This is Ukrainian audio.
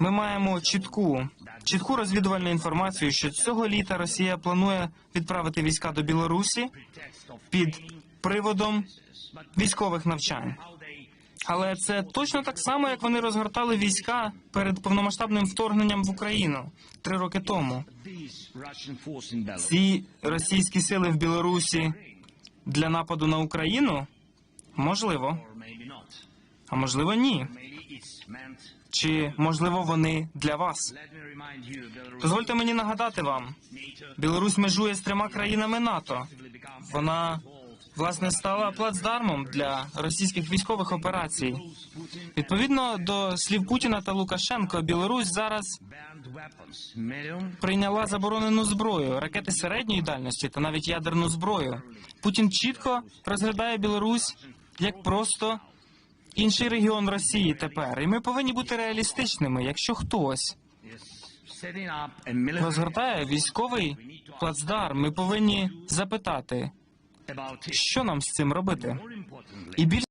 Ми маємо чітку, чітку розвідувальну інформацію, що цього літа Росія планує відправити війська до Білорусі під приводом військових навчань. Але це точно так само, як вони розгортали війська перед повномасштабним вторгненням в Україну три роки тому. Ці російські сили в Білорусі для нападу на Україну можливо, а можливо, ні. Чи можливо вони для вас? Дозвольте мені нагадати вам, Білорусь межує з трьома країнами НАТО. Вона власне стала плацдармом для російських військових операцій. Відповідно до слів Путіна та Лукашенко, Білорусь зараз прийняла заборонену зброю, ракети середньої дальності та навіть ядерну зброю. Путін чітко розглядає Білорусь як просто інший регіон Росії тепер. І ми повинні бути реалістичними. Якщо хтось розгортає військовий плацдарм, ми повинні запитати, що нам з цим робити. І більш